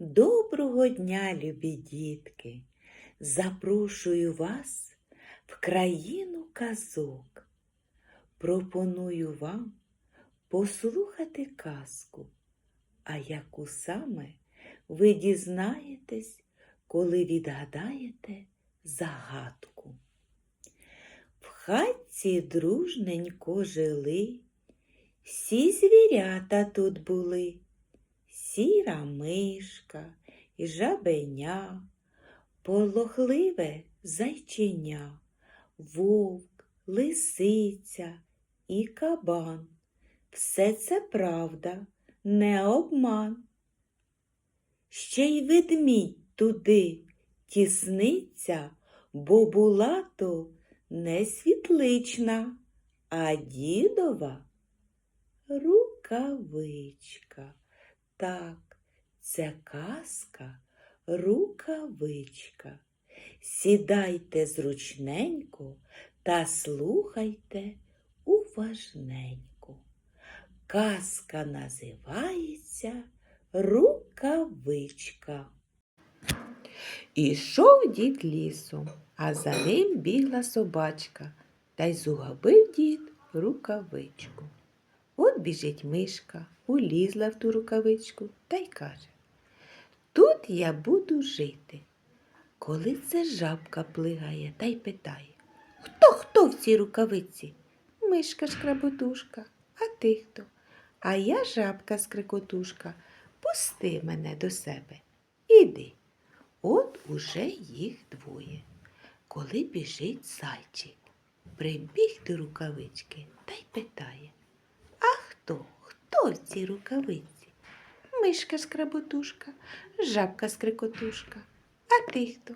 Доброго дня, любі дітки! Запрошую вас в країну казок. Пропоную вам послухати казку, а яку саме ви дізнаєтесь, коли відгадаєте загадку. В хатці дружненько жили, всі звірята тут були сіра мишка і жабеня, полохливе зайченя, вовк, лисиця і кабан. Все це правда, не обман. Ще й ведмідь туди тісниться, бо була то не світлична, а дідова рукавичка. Так, це казка рукавичка. Сідайте зручненько та слухайте уважненько. Казка називається Рукавичка. Ішов дід лісом, а за ним бігла собачка, та й зугабив дід рукавичку. Біжить мишка, улізла в ту рукавичку та й каже Тут я буду жити. Коли це жабка плигає та й питає Хто хто в цій рукавиці? Мишка шкработушка, а ти хто? А я жабка скрикотушка. Пусти мене до себе. Іди. От уже їх двоє. Коли біжить зайчик, прибіг до рукавички та й питає хто? Хто в цій рукавиці? Мишка скработушка, жабка скрикотушка. А ти хто?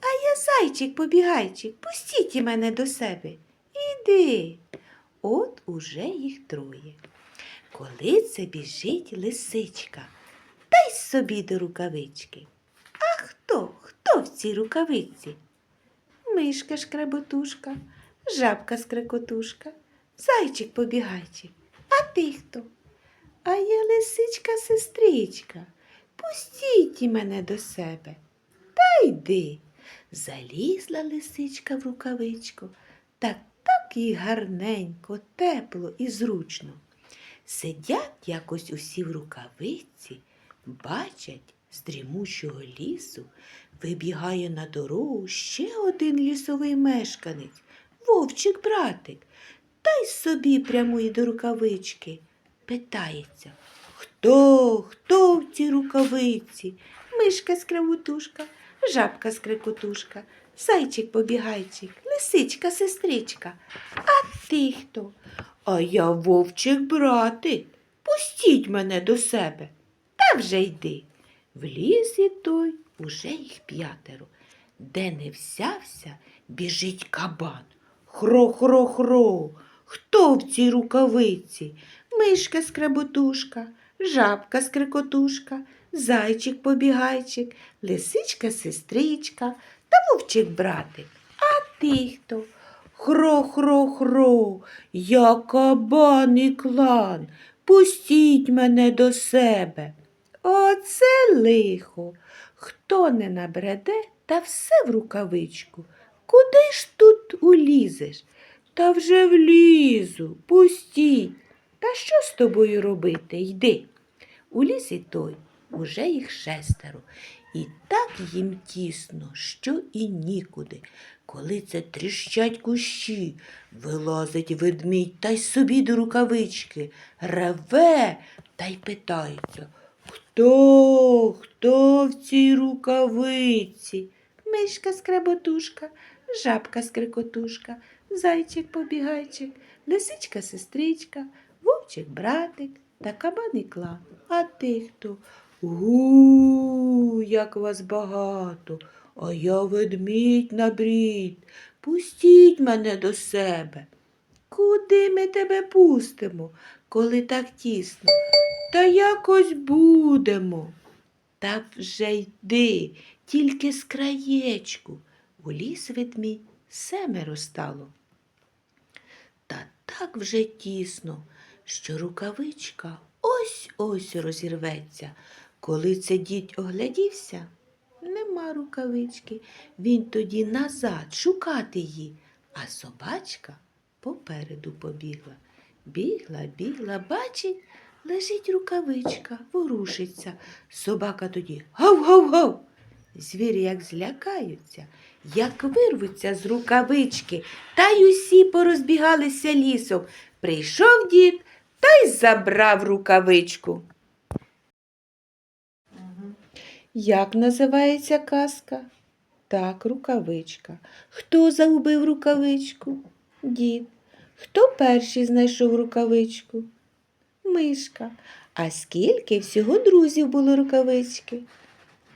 А я зайчик побігайчик, пустіть мене до себе. Іди. От уже їх троє. Коли це біжить лисичка, дай собі до рукавички. А хто? Хто в цій рукавиці? Мишка шкработушка, жабка скрикотушка, зайчик побігайчик. А ти хто? А я лисичка сестричка. Пустіть мене до себе. Та йди. Залізла лисичка в рукавичку, так так і гарненько, тепло і зручно. Сидять якось усі в рукавиці, бачать, з дрімучого лісу вибігає на дорогу ще один лісовий мешканець, вовчик братик, та й собі прямує до рукавички. Питається, хто, хто в цій рукавиці? Мишка скревутушка, жабка скрикотушка, зайчик побігайчик, лисичка сестричка. А ти хто? А я вовчик братик. Пустіть мене до себе. Та вже йди. В лісі той уже їх п'ятеро. Де не взявся, біжить кабан. Хро-хро-хро. Хто в цій рукавиці? Мишка скреботушка, жабка скрикотушка, зайчик побігайчик, лисичка сестричка та вовчик братик. А ти хто? Хро-хро-хро, я кабан і клан, пустіть мене до себе. Оце лихо. Хто не набреде, та все в рукавичку. Куди ж тут улізеш? Та вже влізу, пустіть. Та що з тобою робити? Йди. У лісі той уже їх шестеро, і так їм тісно, що і нікуди. Коли це тріщать кущі, вилазить ведмідь та й собі до рукавички, реве та й питається. Хто, хто в цій рукавиці? Мишка скреботушка, жабка скрикотушка, зайчик побігайчик, лисичка сестричка, вовчик братик та кабан і. А ти хто? Гу, як вас багато, а я ведмідь на брід. Пустіть мене до себе. Куди ми тебе пустимо, коли так тісно? Та якось будемо. Та вже йди, тільки з краєчку. У ліс ведмідь семеро стало. Та так вже тісно, що рукавичка ось ось розірветься. Коли це дід оглядівся, нема рукавички. Він тоді назад шукати її, а собачка попереду побігла. Бігла, бігла, бачить, лежить рукавичка, ворушиться. Собака тоді гав-гав-гав. Звірі як злякаються, як вирвуться з рукавички, та й усі порозбігалися лісом. Прийшов дід та й забрав рукавичку. Як називається казка? Так, рукавичка. Хто загубив рукавичку? Дід. Хто перший знайшов рукавичку? Мишка. А скільки всього друзів було рукавички?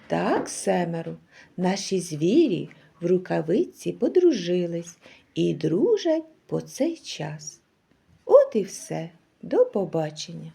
Так, семеро. Наші звірі в рукавиці подружились і дружать по цей час. От і все. До побачення.